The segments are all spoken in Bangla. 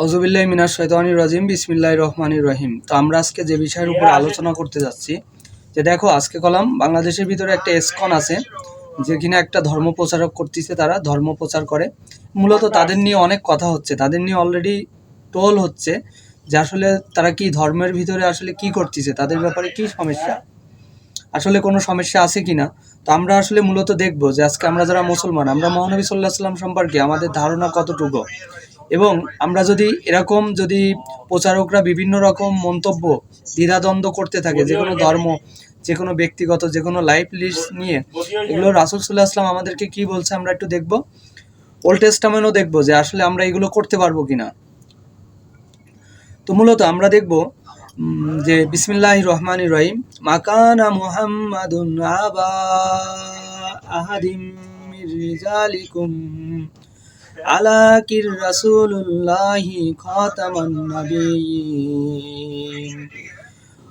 আউজুবিল্লাহ মিনাশ শৈতানি রাজিম বিসমিল্লাহ রহমানির রহিম। তো আমরা আজকে যে বিষয়ের উপর আলোচনা করতে যাচ্ছি, যে দেখো, আজকে কলাম, বাংলাদেশের ভিতরে একটা এসকন আছে যেখানে একটা ধর্ম প্রচারক করতেছে তারা, ধর্ম প্রচার করে। মূলত তাদের নিয়ে অনেক কথা হচ্ছে, তাদের নিয়ে অলরেডি টোল হচ্ছে, যে আসলে তারা কি ধর্মের ভিতরে আসলে কি করতেছে, তাদের ব্যাপারে কি সমস্যা, আসলে কোনো সমস্যা আছে কিনা। তো আমরা আসলে মূলত দেখব যে আজকে আমরা যারা মুসলমান, আমরা মহানবী সাল্লাহ সাল্লাম সম্পর্কে আমাদের ধারণা কতটুকু। এবং আমরা যদি এরকম যদি প্রচারকরা বিভিন্ন রকম মন্তব্য, দ্বিধাদ্বন্দ্ব করতে থাকে, যে কোনো ধর্ম, যে কোনো ব্যক্তিগত, যে কোনো লাইফ লিস্ট নিয়ে, এগুলো রাসুল সাল্লাহ আসলাম আমাদেরকে কি বলছে আমরা একটু দেখব। ওল্ড টেস্টামেন্টও দেখব যে আসলে আমরা এগুলো করতে পারব কিনা। তো মূলত আমরা দেখব যে বিসমিল্লাহ রহমান রহিম, মাকানা মুহাম্মাদুন আবা আহাদিম রিজালিকুম আলাকির রাসূলুল্লাহি খাতামান নাবিয়্যিন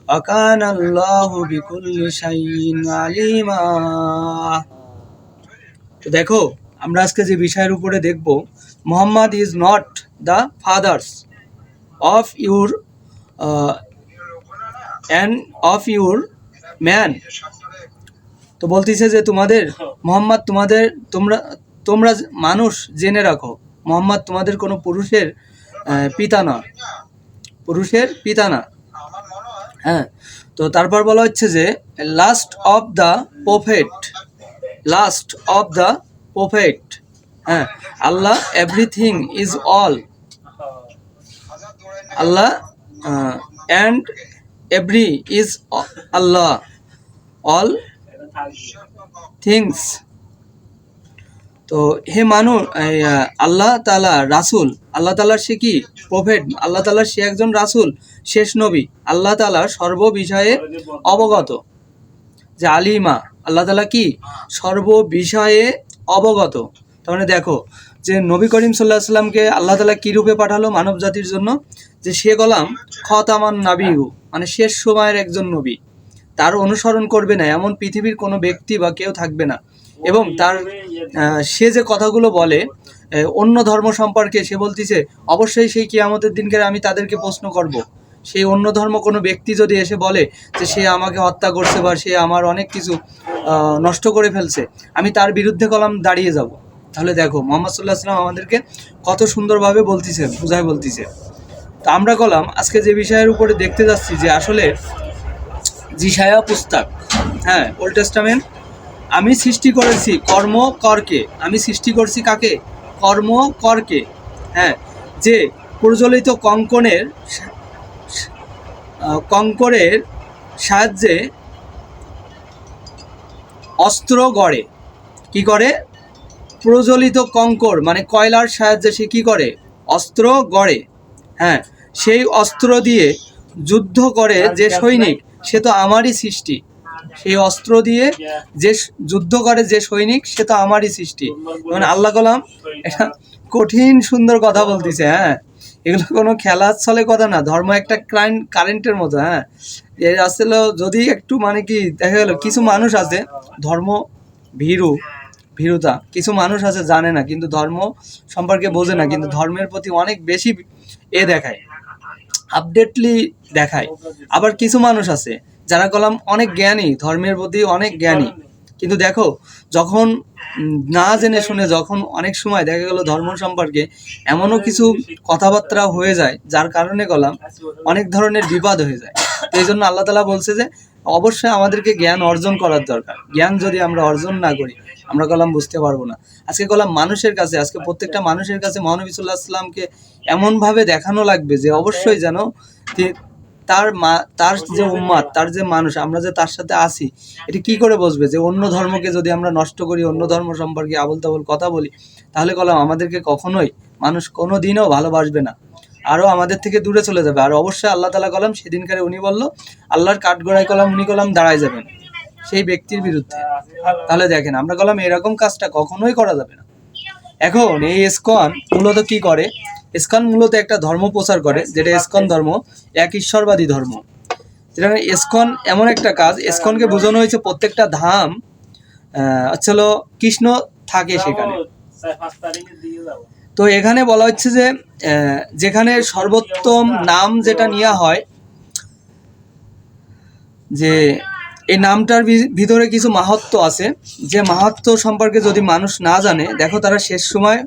وكان الله بكل شيء عليما তো দেখো আমরা আজকে যে বিষয়ের উপরে দেখব Mohammad is not the fathers of your and of your man তো বলতেছে যে তোমাদের মোহাম্মদ তোমাদের তোমরা তোমরা মানুষ জেনে রাখো, মোহাম্মদ তোমাদের কোনো পুরুষের পিতা না। পুরুষের পিতা না। হ্যাঁ তো তারপর বলা হচ্ছে যে last of the prophet last of the prophet হ্যাঁ Allah everything is all Allah and every is Allah all things তো হে মানুষ আল্লাহ তালা রাসুল, আল্লাহ তালার সে কি প্রফেট আল্লাহ তালার সে একজন রাসুল, শেষ নবী। আল্লাহ তালা সর্ব বিষয়ে অবগত। যে আলিমা, আল্লাহ তালা কি? সর্ব বিষয়ে অবগত। তার মানে দেখো, যে নবী করিম সাল্লাহ সাল্লামকে আল্লাহ তালা কী রূপে পাঠালো মানব জাতির জন্য? যে সে গলাম খতামান নাবিহু মানে শেষ সময়ের একজন নবী। তার অনুসরণ করবে না, এমন পৃথিবীর কোনো ব্যক্তি বা কেউ থাকবে না। এবং তার সে যে কথাগুলো বলে অন্য ধর্ম সম্পর্কে সে বলতিছে, অবশ্যই সেই কিয়ামতের দিনকে আমি তাদেরকে প্রশ্ন করব। সেই অন্য ধর্ম কোনো ব্যক্তি যদি এসে বলে যে সে আমাকে হত্যা করছে বা সে আমার অনেক কিছু নষ্ট করে ফেলছে, আমি তার বিরুদ্ধে কলাম দাঁড়িয়ে যাব। তাহলে দেখো, মোহাম্মদ সাল্লাহ সাল্লাম আমাদেরকে কত সুন্দরভাবে বলতিছে বুঝায় বলতিছে। তো আমরা কলাম, আজকে যে বিষয়ের উপরে দেখতে যাচ্ছি যে আসলে জিসায়া পুস্তক হ্যাঁ ওল্ড টেস্টামেন্ট আমি সৃষ্টি করেছি কর্ম করকে। আমি সৃষ্টি করছি কাকে? কর্ম করকে। হ্যাঁ যে প্রজ্বলিত কঙ্কনের কঙ্করের সাহায্যে অস্ত্র গড়ে। কি করে? প্রজ্বলিত কঙ্কর মানে কয়লার সাহায্যে সে কি করে? অস্ত্র গড়ে। হ্যাঁ সেই অস্ত্র দিয়ে যুদ্ধ করে যে সৈনিক, সে তো আমারই সৃষ্টি। সেই অস্ত্র দিয়ে যে যুদ্ধ করে যে সৈনিক, সে তো আমারই সৃষ্টি। মানে আল্লাহ কলাম এটা কঠিন, সুন্দর কথা বলতেছে হ্যাঁ। এগুলো কোনো খেলার ছলে কথা না, ধর্ম একটা কারেন্টের মতো হ্যাঁ। আসলে যদি একটু মানে কি, দেখা গেল কিছু মানুষ আছে, ধর্ম ভীরু, ভীরুতা, কিছু মানুষ আছে জানে না, কিন্তু ধর্ম সম্পর্কে বোঝে না, কিন্তু ধর্মের প্রতি অনেক বেশি এ দেখায়, আপডেটলি দেখায়। আবার কিছু মানুষ আছে যারা কলাম অনেক জ্ঞানী, ধর্মের প্রতি অনেক জ্ঞানী। কিন্তু দেখো, যখন না জেনে শুনে যখন অনেক সময় দেখা গেল ধর্ম সম্পর্কে এমনও কিছু কথাবার্তা হয়ে যায়, যার কারণে গলাম অনেক ধরনের বিবাদ হয়ে যায়। তো এই জন্য আল্লাহ তালা বলছে যে, অবশ্যই আমাদেরকে জ্ঞান অর্জন করার দরকার। জ্ঞান যদি আমরা অর্জন না করি, আমরা কলাম বুঝতে পারব না। আজকে কলাম মানুষের কাছে, আজকে প্রত্যেকটা মানুষের কাছে মহানবী সাল্লাহ আসলামকে এমনভাবে দেখানো লাগবে যে, অবশ্যই যেন তার মা তার যে উম্মাদ তার যে মানুষ আমরা যে তার সাথে আছি এটা কি করে বসবে যে অন্য ধর্মকে যদি আমরা নষ্ট করি অন্য ধর্ম সম্পর্কে আবল তাবল কথা বলি তাহলে কলাম আমাদেরকে কখনোই মানুষ কোনো দিনও ভালোবাসবে না। আরও আমাদের থেকে দূরে চলে যাবে। আর অবশ্যই আল্লাহ তালা কলাম সেদিনকারে উনি বলল আল্লাহর কাঠগড়ায় কলাম উনি কলাম দাঁড়ায় যাবেন সেই ব্যক্তির বিরুদ্ধে। তাহলে দেখেন আমরা কলাম এরকম কাজটা কখনোই করা যাবে না। এখন এই ইসকন মূলত কি করে? ইসকন মূলত একটা ধর্ম প্রচার করে যেটা ইসকন ধর্ম এক ঈশ্বরবাদী ধর্ম। যেটা ইসকন এমন একটা কাজ ইসকনকে বোঝানো হয়েছে প্রত্যেকটা ধাম আহ, হচ্ছে হলো কৃষ্ণ থাকে সেখানে। তো এখানে বলা হচ্ছে যে যেখানে সর্বোত্তম নাম যেটা নেওয়া হয় যে এই নামটার ভিতরে কিছু মাহাত্ম আছে। যে মাহাত্ম সম্পর্কে যদি মানুষ না জানে দেখো তারা শেষ সময়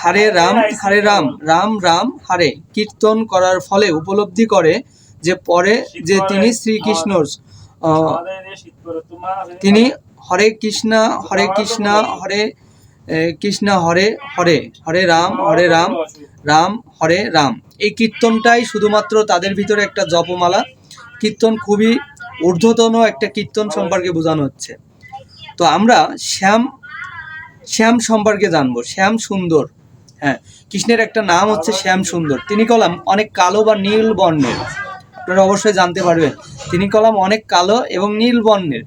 হারে রাম হারে রাম রাম রাম হারে। কীর্তন করার ফলে উপলব্ধি করে যে পরে যে তিনি শ্রীকৃষ্ণর তিনি হরে কৃষ্ণ হরে কৃষ্ণ হরে কৃষ্ণ হরে হরে হরে রাম হরে রাম রাম হরে রাম। এই কীর্তনটাই শুধুমাত্র তাদের ভিতরে একটা জপমালা। কীর্তন খুবই ঊর্ধ্বতন একটা কীর্তন সম্পর্কে বোঝানো হচ্ছে। তো আমরা শ্যাম শ্যাম সম্পর্কে জানব, শ্যাম সুন্দর। হ্যাঁ কৃষ্ণের একটা নাম হচ্ছে শ্যাম সুন্দর। তিনি কলাম অনেক কালো বা নীল বর্ণের। আপনারা অবশ্যই জানতে পারবেন। তিনি কলাম অনেক কালো এবং নীল বর্ণের।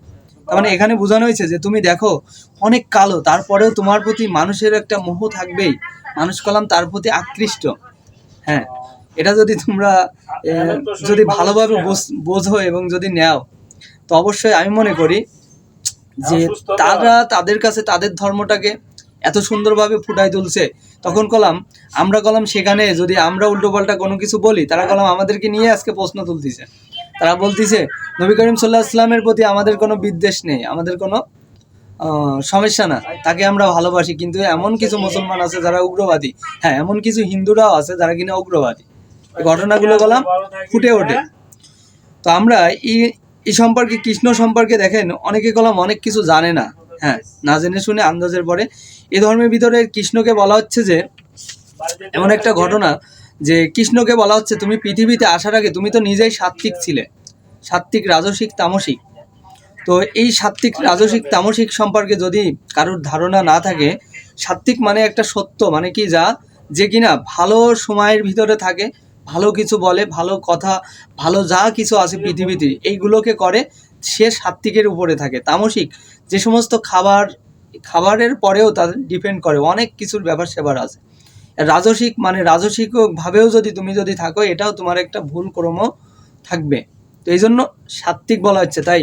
তার মানে এখানে বোঝানো হয়েছে যে তুমি দেখো, অনেক কালো, তারপরেও তোমার প্রতি মানুষের একটা মোহ থাকবেই। মানুষ কলাম তার প্রতি আকৃষ্ট। হ্যাঁ এটা যদি তোমরা যদি ভালোভাবে বোঝ- এবং যদি নেও, তো অবশ্যই আমি মনে করি যে তারা তাদের কাছে তাদের ধর্মটাকে এত সুন্দরভাবে ফুটাই তুলছে। তখন কলাম আমরা কলাম সেখানে যদি আমরা উল্টোপাল্টা কোনো কিছু বলি তারা কলাম আমাদেরকে নিয়ে আজকে প্রশ্ন তুলতেছে। তারা বলতিছে নবী করিম সাল্লাহ ইসলামের প্রতি আমাদের কোনো বিদ্বেষ নেই আমাদের কোনো সমস্যা না। তাকে আমরা ভালোবাসি কিন্তু এমন কিছু মুসলমান আছে যারা উগ্রবাদী। হ্যাঁ এমন কিছু হিন্দুরাও আছে যারা কিনা উগ্রবাদী। ঘটনাগুলো কলাম ফুটে ওঠে। তো আমরা এই এই সম্পর্কে, কৃষ্ণ সম্পর্কে দেখেন, অনেকে কলাম অনেক কিছু জানে না। হ্যাঁ না জেনে শুনে আন্দাজের পরে। এ ধর্মের ভিতরে কৃষ্ণকে বলা হচ্ছে যে, এমন একটা ঘটনা যে কৃষ্ণকে বলা হচ্ছে, তুমি পৃথিবীতে আসার আগে তুমি তো নিজেই সাত্ত্বিক ছিলে। সাত্ত্বিক, রাজসিক, তামসিক। তো এই সাত্ত্বিক, রাজসিক, তামসিক সম্পর্কে যদি কারোর ধারণা না থাকে, সাত্ত্বিক মানে একটা সত্য মানে কি যা, যে কিনা ভালো সময়ের ভিতরে থাকে ভালো কিছু বলে, ভালো কথা, ভালো যা কিছু আছে পৃথিবীতে, এইগুলোকে করে, সে সাত্ত্বিকের উপরে থাকে। তামসিক, যে সমস্ত খাবার, খাবারের পরেও তাদের ডিপেন্ড করে, অনেক কিছুর ব্যাপার সেবার আছে। রাজসিক মানে রাজসিকভাবেও যদি তুমি যদি থাকো, এটাও তোমার একটা ভুল ক্রম থাকবে। তো এই জন্য সাত্ত্বিক বলা হচ্ছে, তাই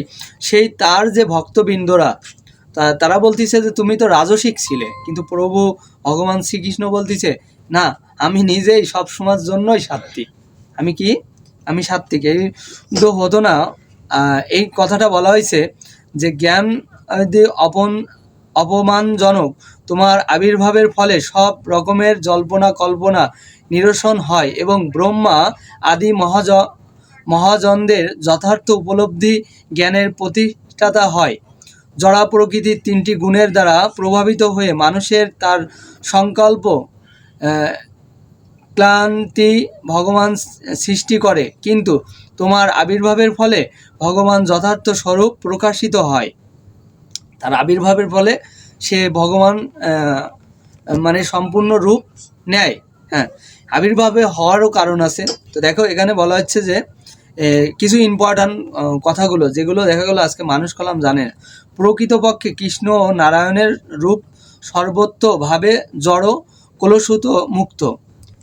সেই তার যে ভক্তবৃন্দরা তারা বলতিছে যে, তুমি তো রাজসিক ছিলে, কিন্তু প্রভু ভগবান শ্রীকৃষ্ণ বলতিছে না, আমি নিজেই সব সময়ের জন্যই সাত্ত্বিক। আমি কি? আমি সাত্ত্বিক। এই তো হতো না। এই কথাটা বলা হয়েছে যে জ্ঞান যদি অপন, অপমানজনক তোমার আবির্ভাবের ফলে সব রকমের জল্পনা, কল্পনা নিরসন হয় এবং ব্রহ্মা আদি মহাজ, মহাজনদের যথার্থ উপলব্ধি জ্ঞানের প্রতিষ্ঠাতা হয়। জড়া প্রকৃতির তিনটি গুণের দ্বারা প্রভাবিত হয়ে মানুষের তার সংকল্প ক্লান্তি ভগবান সৃষ্টি করে, কিন্তু তোমার আবির্ভাবের ফলে ভগবান যথার্থ স্বরূপ প্রকাশিত হয়। তার আবির্ভাবের ফলে সে ভগবান মানে সম্পূর্ণ রূপ নেয়। হ্যাঁ আবির্ভাবে হওয়ারও কারণ আছে। তো দেখো, এখানে বলা হচ্ছে যে কিছু ইম্পর্ট্যান্ট কথাগুলো, যেগুলো দেখা গেলো আজকে মানুষ কলাম জানে না। প্রকৃতপক্ষে কৃষ্ণ ও নারায়ণের রূপ সর্বত্রভাবে জড় কলুষিত মুক্ত।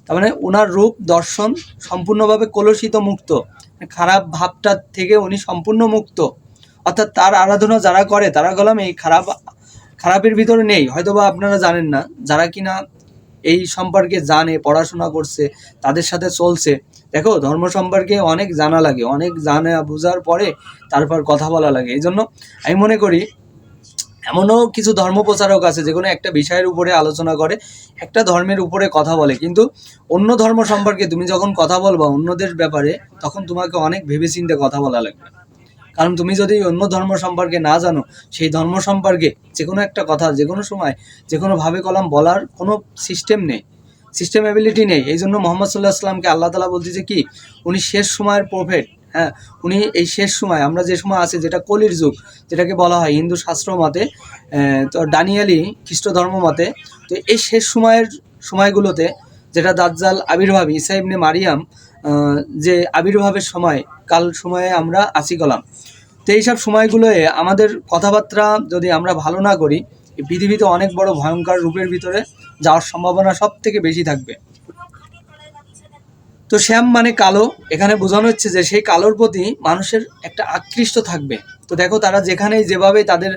তার মানে ওনার রূপ, দর্শন সম্পূর্ণভাবে কলুষিত মুক্ত। খারাপ ভাবটা থেকে উনি সম্পূর্ণ মুক্ত। অর্থাৎ তার আরাধনা যারা করে, তারা গেলাম এই খারাপ, খারাপের ভিতরে নেই। হয়তোবা আপনারা জানেন না, যারা কিনা এই সম্পর্কে জানে, পড়াশোনা করছে, তাদের সাথে চলছে। দেখো, ধর্ম সম্পর্কে অনেক জানা লাগে, অনেক জানা বোঝার পরে তারপর কথা বলা লাগে। এই জন্য আমি মনে করি এমনও কিছু ধর্ম প্রচারক আছে যে কোনো একটা বিষয়ের উপরে আলোচনা করে, একটা ধর্মের উপরে কথা বলে। কিন্তু অন্য ধর্ম সম্পর্কে তুমি যখন কথা বলবা অন্যদের ব্যাপারে, তখন তোমাকে অনেক ভেবেচিন্তে কথা বলা লাগবে। কারণ তুমি যদি অন্য ধর্ম সম্পর্কে না জানো, সেই ধর্ম সম্পর্কে যে কোনো একটা কথা, যে কোনো সময়, যে কোনোভাবে কলাম বলার কোনো সিস্টেম নেই। সিস্টেম অ্যাবিলিটি নেই। এই জন্য মোহাম্মদ সাল্লাহ আসলামকে আল্লাহ তালা বলতেছে কি, উনি শেষ সময়ের প্রফেট হ্যাঁ উনি এই শেষ সময়, আমরা যে সময় আছি, যেটা কলির যুগ, যেটাকে বলা হয় হিন্দু শাস্ত্র মতে তো ডানিয়ালি খ্রিস্ট ধর্ম মতে, তো এই শেষ সময়ের সময়গুলোতে যেটা দাজ্জাল আবির্ভাব ইসা ইবনে মারিয়াম যে আবির্ভাবের সময়, কাল সময়ে আমরা আছি গলাম। তো এইসব সময়গুলোয় আমাদের কথাবার্তা যদি আমরা ভালো না করি পৃথিবীতে অনেক বড় ভয়ঙ্কর রূপের ভিতরে যাওয়ার সম্ভাবনা সব থেকে বেশি থাকবে। তো শ্যাম মানে কালো। এখানে বোঝানো হচ্ছে যে সেই কালোর প্রতি মানুষের একটা আকৃষ্ট থাকবে। তো দেখো তারা যেখানেই যেভাবে তাদের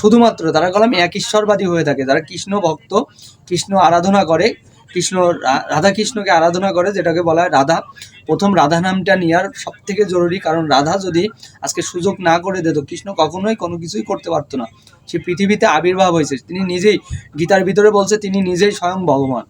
শুধুমাত্র তারা কলাম এক ঈশ্বরবাদী হয়ে থাকে। যারা কৃষ্ণ ভক্ত, কৃষ্ণ আরাধনা করে, কৃষ্ণ রাধা কৃষ্ণকে আরাধনা করে, যেটাকে বলা হয় রাধা। প্রথম রাধা নামটা নেওয়ার সব থেকে জরুরি, কারণ রাধা যদি আজকে সুযোগ না করে দিত, কৃষ্ণ কখনোই কোনো কিছুই করতে পারতো না। সে পৃথিবীতে আবির্ভাব হয়েছে। তিনি নিজেই গীতার ভিতরে বলছে, তিনি নিজেই স্বয়ং ভগবান।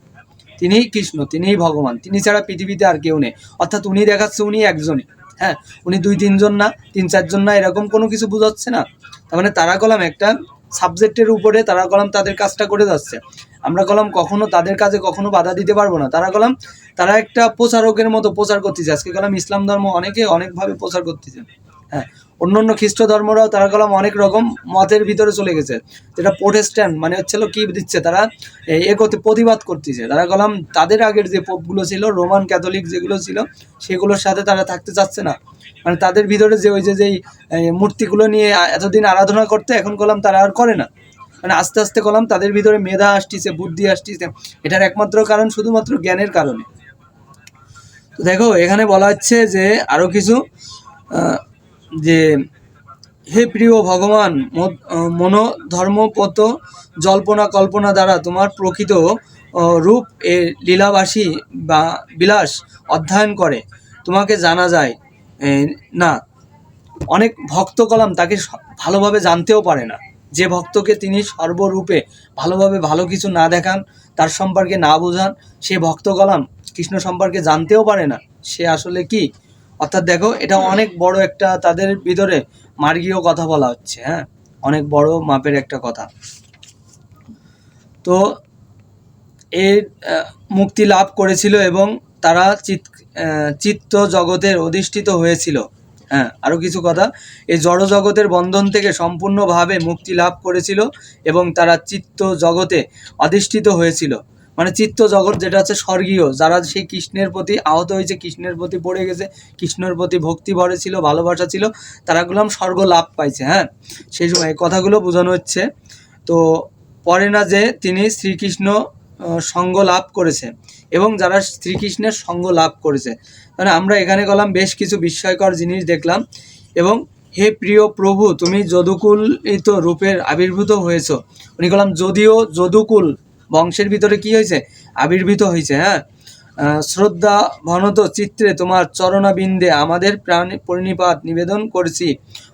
তিনিই কৃষ্ণ, তিনিই ভগবান, তিনি ছাড়া পৃথিবীতে আর কেউ নেই। অর্থাৎ উনি দেখাচ্ছে উনি একজনই হ্যাঁ? উনি দুই তিনজন না, তিন চারজন না, এরকম কোনো কিছু বোঝাচ্ছে না? তার মানে তারা কলাম একটা সাবজেক্টের উপরে তারা কলাম তাদের কাজটা করে যাচ্ছে। আমরা কলাম কখনো তাদের কাজে কখনো বাধা দিতে পারব না। তারা কলাম, তারা একটা প্রচারকের মতো প্রচার করতেছে আজকে কলাম ইসলাম ধর্ম অনেকে অনেকভাবে প্রচার করতেছে হ্যাঁ? অন্য অন্য খ্রিস্ট ধর্মরাও তারা কলাম অনেক রকম মতের ভিতরে চলে গেছে। যেটা প্রোটেস্ট্যান্ট মানে হচ্ছিল কি দিচ্ছে তারা, এ- করতে প্রতিবাদ করতেছে। তারা কলাম তাদের আগের যে পোপগুলো ছিল, রোমান ক্যাথলিক যেগুলো ছিল, সেগুলোর সাথে তারা থাকতে চাচ্ছে না। মানে তাদের ভিতরে যে ওই যে যেই মূর্তিগুলো নিয়ে এতদিন আরাধনা করতে, এখন কলাম তারা আর করে না। মানে আস্তে আস্তে কলাম তাদের ভিতরে মেধা আসতেছে, বুদ্ধি আসতেছে। এটার একমাত্র কারণ শুধুমাত্র জ্ঞানের কারণে। তো দেখো, এখানে বলা হচ্ছে যে আরও কিছু যে হে প্রিয় ভগবান মো- আহ, মনো জল্পনা কল্পনা দ্বারা তোমার প্রকৃত রূপ এ লীলাবাসী বা বিলাস অধ্যয়ন করে। তোমাকে জানা যায় না অনেক ভক্ত কলাম তাকে ভালোভাবে জানতেও পারে না। যে ভক্তকে তিনি সর্বরূপে ভালোভাবে ভালো কিছু না দেখান তার সম্পর্কে না বোঝান সে ভক্ত কলাম কৃষ্ণ সম্পর্কে জানতেও পারে না। সে আসলে কি? অর্থাৎ দেখো, এটা অনেক বড় একটা তাদের ভিতরে মার্গীয় কথা বলা হচ্ছে হ্যাঁ? অনেক বড় মাপের একটা কথা। তো এর মুক্তি লাভ করেছিল এবং তারা চিত চিত্ত জগতের অধিষ্ঠিত হয়েছিল হ্যাঁ? আরও কিছু কথা। এই জড় জগতের বন্ধন থেকে সম্পূর্ণভাবে মুক্তি লাভ করেছিল এবং তারা চিত্ত জগতে অধিষ্ঠিত হয়েছিল। মানে চিত্ত জগৎ যেটা হচ্ছে স্বর্গীয়, যারা সেই কৃষ্ণের প্রতি আহত হয়েছে, কৃষ্ণের প্রতি পড়ে গেছে, কৃষ্ণের প্রতি ভক্তি ভরে ছিল, ভালোবাসা ছিল, তারা গুলাম স্বর্গ লাভ পাইছে হ্যাঁ? সেই সময় কথাগুলো বোঝানো হচ্ছে। তো পরে না যে তিনি শ্রীকৃষ্ণ সঙ্গ লাভ করেছে এবং যারা শ্রীকৃষ্ণের সঙ্গ লাভ করেছে। মানে আমরা এখানে গেলাম, বেশ কিছু বিস্ময়কর জিনিস দেখলাম এবং হে প্রিয় প্রভু, তুমি যদুকুলিত রূপের আবির্ভূত হয়েছ। উনি গেলাম, যদিও যদুকুল বংশের ভিতরে কি হয়েছে? আবির্ভূত হয়েছে হ্যাঁ? শ্রদ্ধা ঘনত চিত্রে তোমার চরণাবিন্দে আমাদের প্রাণ পরিণিপাত নিবেদন করছি।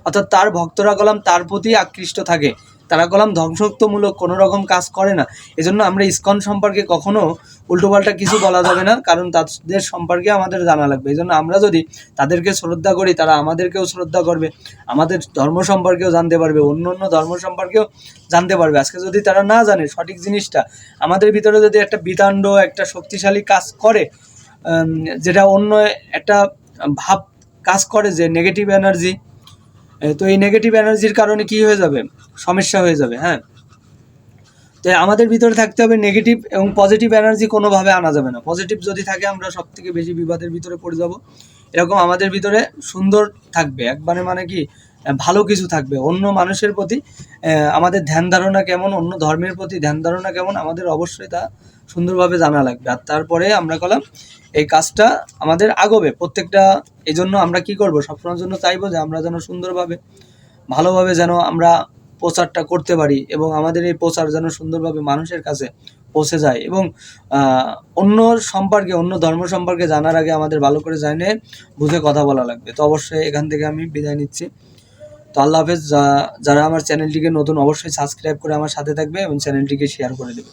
অর্থাৎ তার ভক্তরা গলাম তার প্রতি আকৃষ্ট থাকে। তারা কলাম ধ্বংসত্বমূলক কোনো রকম কাজ করে না। এজন্য আমরা ইসকন সম্পর্কে কখনো উল্টোপাল্টা কিছু বলা যাবে না, কারণ তাদের সম্পর্কে আমাদের জানা লাগবে। এই জন্য আমরা যদি তাদেরকে শ্রদ্ধা করি, তারা আমাদেরকেও শ্রদ্ধা করবে, আমাদের ধর্ম সম্পর্কেও জানতে পারবে, অন্য অন্য ধর্ম সম্পর্কেও জানতে পারবে। আজকে যদি তারা না জানে সঠিক জিনিসটা, আমাদের ভিতরে যদি একটা বিতাণ্ড, একটা শক্তিশালী কাজ করে যেটা অন্য একটা ভাব কাজ করে যে নেগেটিভ এনার্জি তো এই নেগেটিভ এনার্জির কারণে কি হয়ে যাবে? সমস্যা হয়ে যাবে হ্যাঁ? তো আমাদের ভিতরে থাকতে হবে নেগেটিভ এবং পজিটিভ এনার্জি কোনোভাবে আনা যাবে না। পজিটিভ যদি থাকে, আমরা সব থেকে বেশি বিবাদের ভিতরে পড়ে যাব। এরকম আমাদের ভিতরে সুন্দর থাকবে। একবারে মানে কি ভালো কিছু থাকবে। অন্য মানুষের প্রতি আমাদের ধ্যান ধারণা কেমন, অন্য ধর্মের প্রতি ধ্যান ধারণা কেমন, আমাদের অবশ্যই তা সুন্দরভাবে জানা লাগবে। আর তারপরে আমরা কলাম, এই কাজটা আমাদের আগবে। প্রত্যেকটা এই জন্য আমরা কি করব? সবসময়ের জন্য চাইব যে আমরা যেন সুন্দরভাবে, ভালোভাবে যেন আমরা প্রচারটা করতে পারি এবং আমাদের এই প্রচার যেন সুন্দরভাবে মানুষের কাছে পৌঁছে যায় এবং অন্য সম্পর্কে, অন্য ধর্ম সম্পর্কে জানার আগে আমাদের ভালো করে জানে বুঝে কথা বলা লাগবে। তো অবশ্যই এখান থেকে আমি বিদায় নিচ্ছি। তো আল্লাহ হাফেজ যারা আমার চ্যানেলটিকে নতুন অবশ্যই সাবস্ক্রাইব করে আমার সাথে থাকবে এবং চ্যানেলটিকে শেয়ার করে দেবে।